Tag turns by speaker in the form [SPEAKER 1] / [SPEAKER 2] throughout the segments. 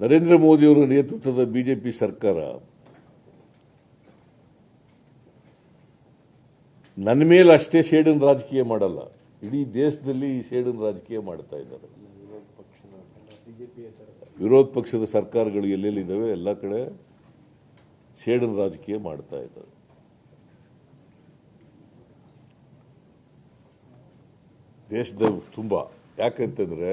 [SPEAKER 1] ನರೇಂದ್ರ ಮೋದಿಯವರ ನೇತೃತ್ವದ ಬಿಜೆಪಿ ಸರ್ಕಾರ, ನನ್ನ ಮೇಲೆ ಅಷ್ಟೇ ಸೇಡಿನ ರಾಜಕೀಯ ಮಾಡಲ್ಲ. ಇಡೀ ದೇಶದಲ್ಲಿ ಈ ಸೇಡಿನ ರಾಜಕೀಯ ಮಾಡ್ತಾ ಇದ್ದಾರೆ. ವಿರೋಧ ಪಕ್ಷದ ಸರ್ಕಾರಗಳು ಎಲ್ಲೆಲ್ಲಿದ್ದಾವೆ ಎಲ್ಲ ಕಡೆ ಸೇಡಿನ ರಾಜಕೀಯ ಮಾಡ್ತಾ ಇದ್ದಾರೆ. ದೇಶದ ತುಂಬಾ. ಯಾಕಂತಂದ್ರೆ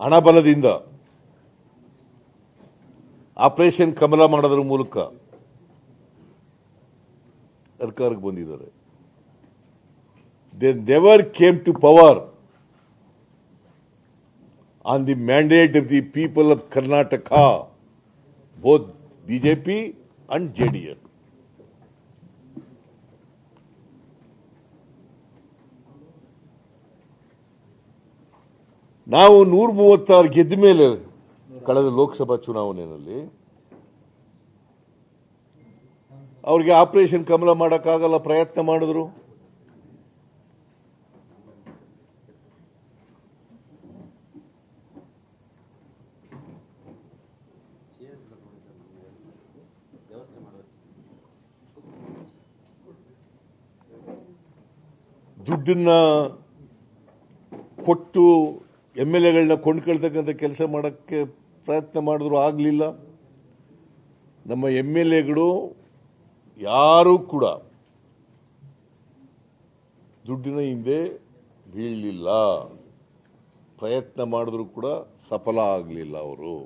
[SPEAKER 1] ಹಣಬಲದಿಂದ ಆಪರೇಷನ್ ಕಮಲ ಮಾಡೋದ್ರ ಮೂಲಕ ಸರ್ಕಾರಕ್ಕೆ ಬಂದಿದ್ದಾರೆ. They never came to power on the mandate of the people of Karnataka both BJP and JDS ನಾವು ನೂರ ಮೂವತ್ತಾರು ಗೆದ್ದ ಮೇಲೆ ಕಳೆದ ಲೋಕಸಭಾ ಚುನಾವಣೆಯಲ್ಲಿ ಅವರಿಗೆ ಆಪರೇಷನ್ ಕಮಲ ಮಾಡೋಕ್ಕಾಗಲ್ಲ ಪ್ರಯತ್ನ ಮಾಡಿದ್ರು. ದುಡ್ಡನ್ನ ಕೊಟ್ಟು ಎಂ ಎಲ್ ಎಗಳನ್ನ ಕೊಂಡ್ಕೊಳ್ತಕ್ಕಂಥ ಕೆಲಸ ಮಾಡೋಕ್ಕೆ ಪ್ರಯತ್ನ ಮಾಡಿದ್ರು ಆಗಲಿಲ್ಲ. ನಮ್ಮ ಎಂ ಎಲ್ ಎಗಳು ಯಾರೂ ಕೂಡ ದುಡ್ಡಿನ ಹಿಂದೆ ಬೀಳಲಿಲ್ಲ. ಪ್ರಯತ್ನ ಮಾಡಿದ್ರು ಕೂಡ ಸಫಲ ಆಗಲಿಲ್ಲ ಅವರು.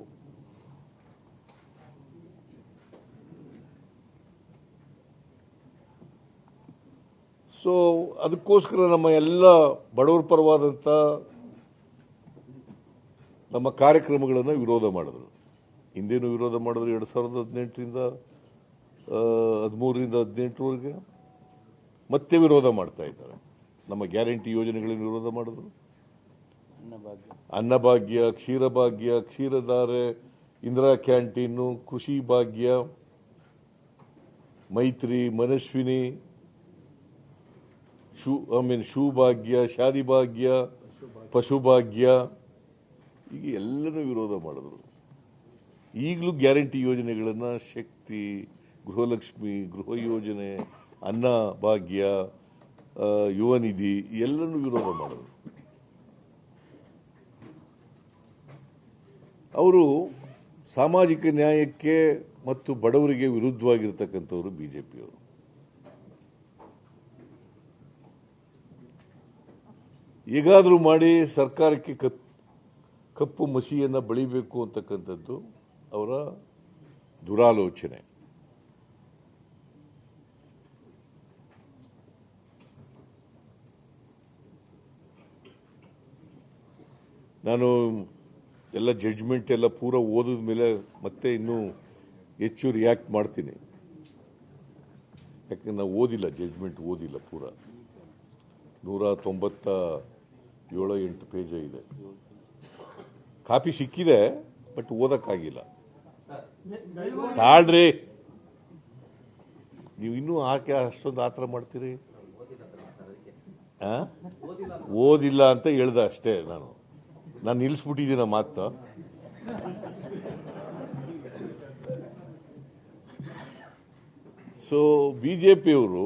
[SPEAKER 1] ಸೊ ಅದಕ್ಕೋಸ್ಕರ ನಮ್ಮ ಎಲ್ಲ ಬಡವರ ಪರವಾದಂಥ ನಮ್ಮ ಕಾರ್ಯಕ್ರಮಗಳನ್ನು ವಿರೋಧ ಮಾಡಿದ್ರು. ಹಿಂದೇನು ವಿರೋಧ ಮಾಡಿದ್ರು ಎರಡು ಸಾವಿರದ ಹದಿನೆಂಟರಿಂದ ಹದಿಮೂರರಿಂದ ಹದಿನೆಂಟರವರೆಗೆ. ಮತ್ತೆ ವಿರೋಧ ಮಾಡ್ತಾ ಇದ್ದಾರೆ. ನಮ್ಮ ಗ್ಯಾರಂಟಿ ಯೋಜನೆಗಳನ್ನು ವಿರೋಧ ಮಾಡಿದ್ರು. Annabhagya, Ksheerabhagya, Ksheeradhare, Indira canteen, Krishi Bhagya, Maitri, Manaswini, shoe, I mean shoe Bhagya, Shaadi Bhagya ಪಶುಭಾಗ್ಯ ಈಗ ಎಲ್ಲರೂ ವಿರೋಧ ಮಾಡಿದ್ರು. ಈಗಲೂ ಗ್ಯಾರಂಟಿ ಯೋಜನೆಗಳನ್ನು ಶಕ್ತಿ, ಗೃಹಲಕ್ಷ್ಮಿ, ಗೃಹ ಯೋಜನೆ, ಅನ್ನ, ಭಾಗ್ಯ ಯುವ ನಿಧಿ ಎಲ್ಲನೂ ವಿರೋಧ ಮಾಡಿದ್ರು. ಅವರು ಸಾಮಾಜಿಕ ನ್ಯಾಯಕ್ಕೆ ಮತ್ತು ಬಡವರಿಗೆ ವಿರುದ್ಧವಾಗಿರ್ತಕ್ಕಂಥವ್ರು ಬಿಜೆಪಿಯವರು. ಹೇಗಾದರೂ ಮಾಡಿ ಸರ್ಕಾರಕ್ಕೆ ಕಪ್ ಕಪ್ಪು ಮಸಿಯನ್ನು ಬಳಿಬೇಕು ಅಂತಕ್ಕಂಥದ್ದು ಅವರ ದುರಾಲೋಚನೆ. ನಾನು ಎಲ್ಲ ಜಡ್ಜ್ಮೆಂಟ್ ಎಲ್ಲ ಪೂರ ಓದಿದ ಮೇಲೆ ಮತ್ತೆ ಇನ್ನೂ ಹೆಚ್ಚು ರಿಯಾಕ್ಟ್ ಮಾಡ್ತೀನಿ. ಯಾಕಂದ್ರೆ ನಾವು ಓದಿಲ್ಲ ಜಡ್ಜ್ಮೆಂಟ್ ಓದಿಲ್ಲ ಪೂರ. ನೂರ ತೊಂಬತ್ತ ಏಳು ಎಂಟು ಪೇಜ ಇದೆ. ಕಾಪಿ ಸಿಕ್ಕಿದೆ ಬಟ್ ಓದಕ್ಕಾಗಿಲ್ಲ. ತಾಳ್ರಿ. ನೀವು ಇನ್ನೂ ಆಕೆ ಅಷ್ಟೊಂದು ಆತರ ಮಾಡ್ತೀರಿ? ಓದಿಲ್ಲ ಅಂತ ಹೇಳ್ದೆ ಅಷ್ಟೇ ನಾನು. ನಾನು ನಿಲ್ಲಿಸ್ಬಿಟ್ಟಿದ್ದೀನ ಮಾತು ಸೊ ಬಿಜೆಪಿಯವರು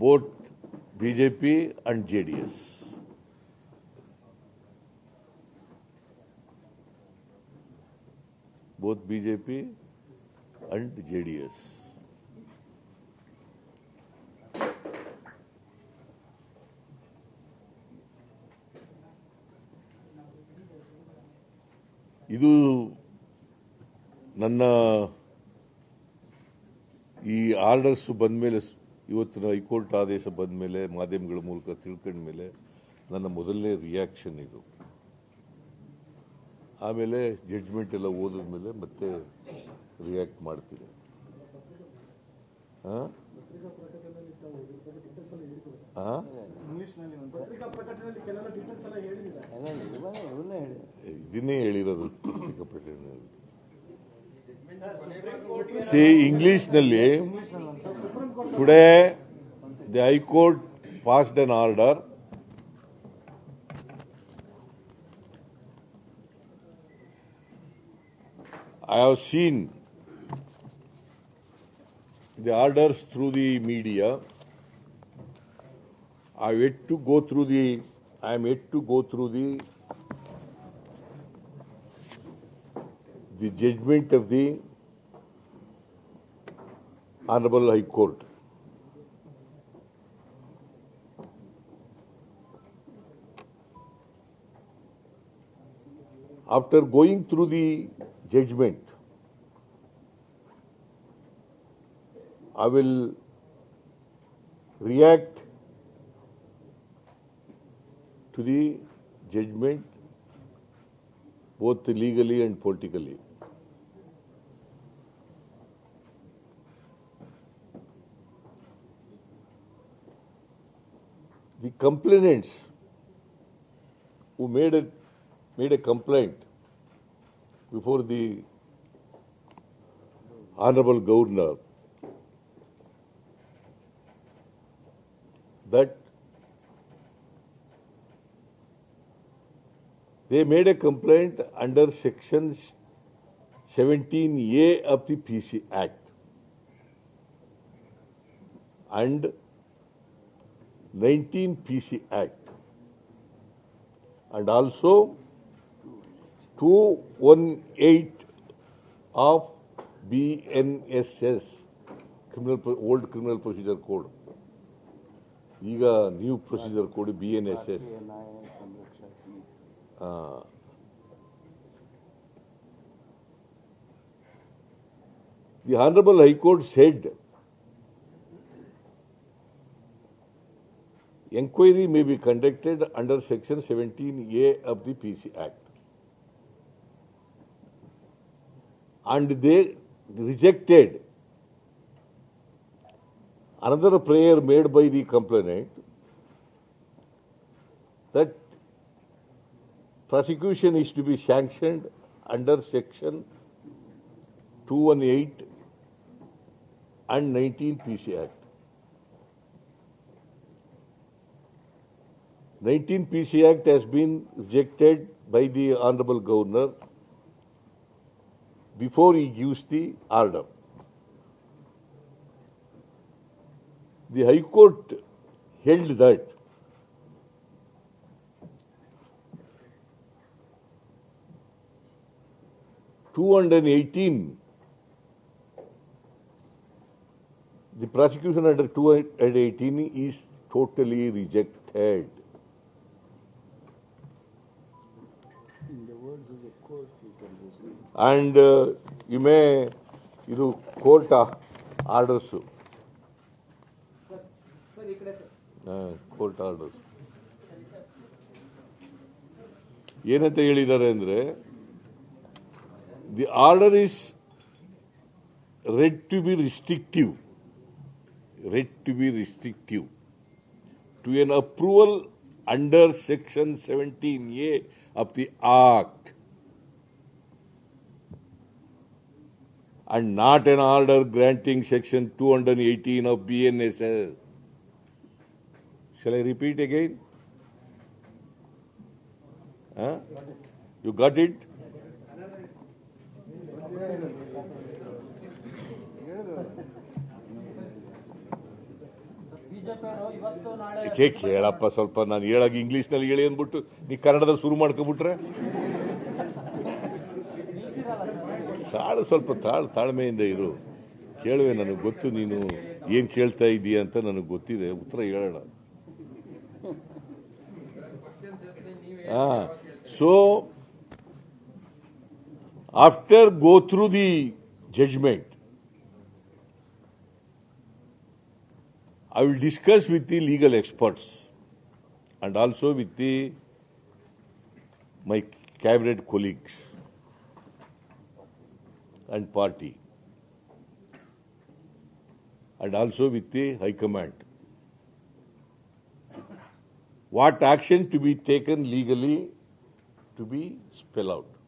[SPEAKER 1] Both BJP and JDS. Both BJP and JDS. ಇದು ನನ್ನ ಈ ಆರ್ಡರ್ಸ್ ಬಂದ ಮೇಲೆ ಇವತ್ತಿನ ಹೈಕೋರ್ಟ್ ಆದೇಶ ಬಂದ ಮೇಲೆ ಮಾಧ್ಯಮಗಳ ಮೂಲಕ ತಿಳ್ಕೊಂಡ ಮೇಲೆ ನನ್ನ ಮೊದಲನೇ ರಿಯಾಕ್ಷನ್ ಇದು. ಆಮೇಲೆ ಜಡ್ಜ್ಮೆಂಟ್ ಎಲ್ಲ ಓದಿದ ಮೇಲೆ ಮತ್ತೆ ರಿಯಾಕ್ಟ್ ಮಾಡ್ತೀನಿ? ಇದನ್ನೇ ಹೇಳಿರೋದು ಪತ್ರಿಕಾ ಪ್ರಕಟಣೆಯಲ್ಲಿ ಸಿ ಇಂಗ್ಲಿಷ್ನಲ್ಲಿ Today, the High Court passed an order I have seen the orders through the media. I am yet to go through the I am yet to go through the the judgment of the Honorable High Court. After going through the judgment, I will react to the judgment both legally and politically. The complainants who made a, made a complaint before the Honorable Governor that they made a complaint under section 17A of the PC Act. And 19 PC Act. And also 218 of BNSS criminal Pro- old criminal procedure code ಈಗ new procedure code B N S S the honourable high court said enquiry may be conducted under section 17A of the PC Act. And they rejected another prayer made by the complainant that prosecution is to be sanctioned under section 218 and 19 PC Act. 19 PC Act has been rejected by the Honorable Governor before he gives the order. The High Court held that two hundred and eighteen, the prosecution under two hundred and eighteen is totally rejected.
[SPEAKER 2] Receive.
[SPEAKER 1] and may ಇದು court orders. Court orders. ಏನಂತ ಹೇಳಿದ್ದಾರೆ ಅಂದ್ರೆ the order is read to be restrictive read to be restrictive to an approval under section 17A of the Act. And not an order granting section 218 of BNSS. Shall I repeat again? Huh? You got it? ಕೇಳಪ್ಪ ಸ್ವಲ್ಪ ನಾನು ಹೇಳಾಗ ಇಂಗ್ಲೀಷ್ನಲ್ಲಿ ಹೇಳಿ ಅಂದ್ಬಿಟ್ಟು ನೀ ಕನ್ನಡದಲ್ಲಿ ಶುರು ಮಾಡ್ಕೊಬಿಟ್ರೆ ತಾಳು ಸ್ವಲ್ಪ ತಾಳ್ ತಾಳ್ಮೆಯಿಂದ ಇರು. ಕೇಳುವೆ, ನನಗೆ ಗೊತ್ತು, ನೀನು ಏನು ಕೇಳ್ತಾ ಇದ್ದೀಯ ಅಂತ ನನಗೆ ಗೊತ್ತಿದೆ. ಉತ್ತರ ಹೇಳೋಣ. So after go through the judgment I will discuss with the legal experts and also with the, my cabinet colleagues. And party. And also with the high command. What action to be taken legally to be spell out